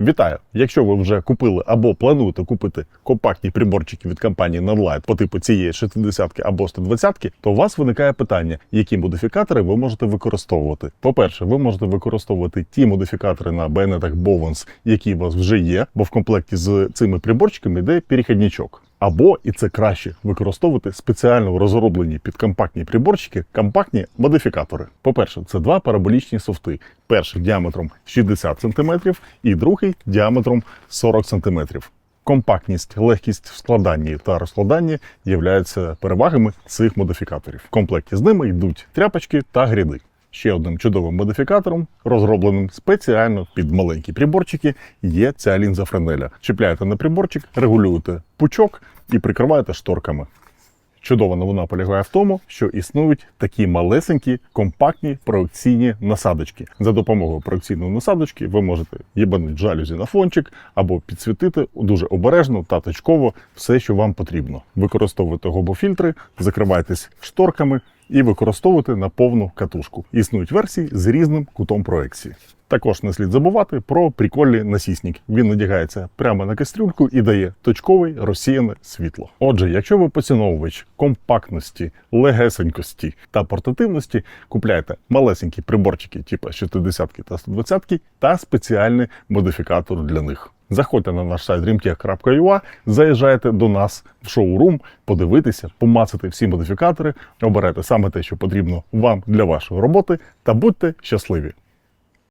Вітаю! Якщо ви вже купили або плануєте купити компактні приборчики від компанії Nonlight по типу цієї 60 або 120, то у вас виникає питання, які модифікатори ви можете використовувати. По-перше, ви можете використовувати ті модифікатори на байонетах Bowens, які у вас вже є, бо в комплекті з цими приборчиками йде перехідничок. Або, і це краще, використовувати спеціально розроблені під компактні приборчики компактні модифікатори. По-перше, це два параболічні софти. Перший діаметром 60 см і другий діаметром 40 см. Компактність, легкість в складанні та розкладанні являються перевагами цих модифікаторів. В комплекті з ними йдуть тряпочки та гряди. Ще одним чудовим модифікатором, розробленим спеціально під маленькі приборчики, є ця лінза Френеля. Чіпляєте на приборчик, регулюєте пучок і прикриваєте шторками. Чудова новина полягає в тому, що існують такі малесенькі, компактні проекційні насадочки. За допомогою проекційної насадочки ви можете їбанути жалюзі на фончик або підсвітити дуже обережно та точково все, що вам потрібно. Використовуйте гобофільтри, закривайтесь шторками і використовуйте на повну катушку. Існують версії з різним кутом проекції. Також не слід забувати про прикольний насісник. Він надягається прямо на кастрюльку і дає точкове розсіяне світло. Отже, якщо ви поціновувач компактності, легесенькості та портативності, купляйте малесенькі приборчики, типу 60 та 120 та спеціальний модифікатор для них. Заходьте на наш сайт dreamtech.ua, заїжджайте до нас в шоурум, подивитися, помацати всі модифікатори, оберете саме те, що потрібно вам для вашої роботи, та будьте щасливі!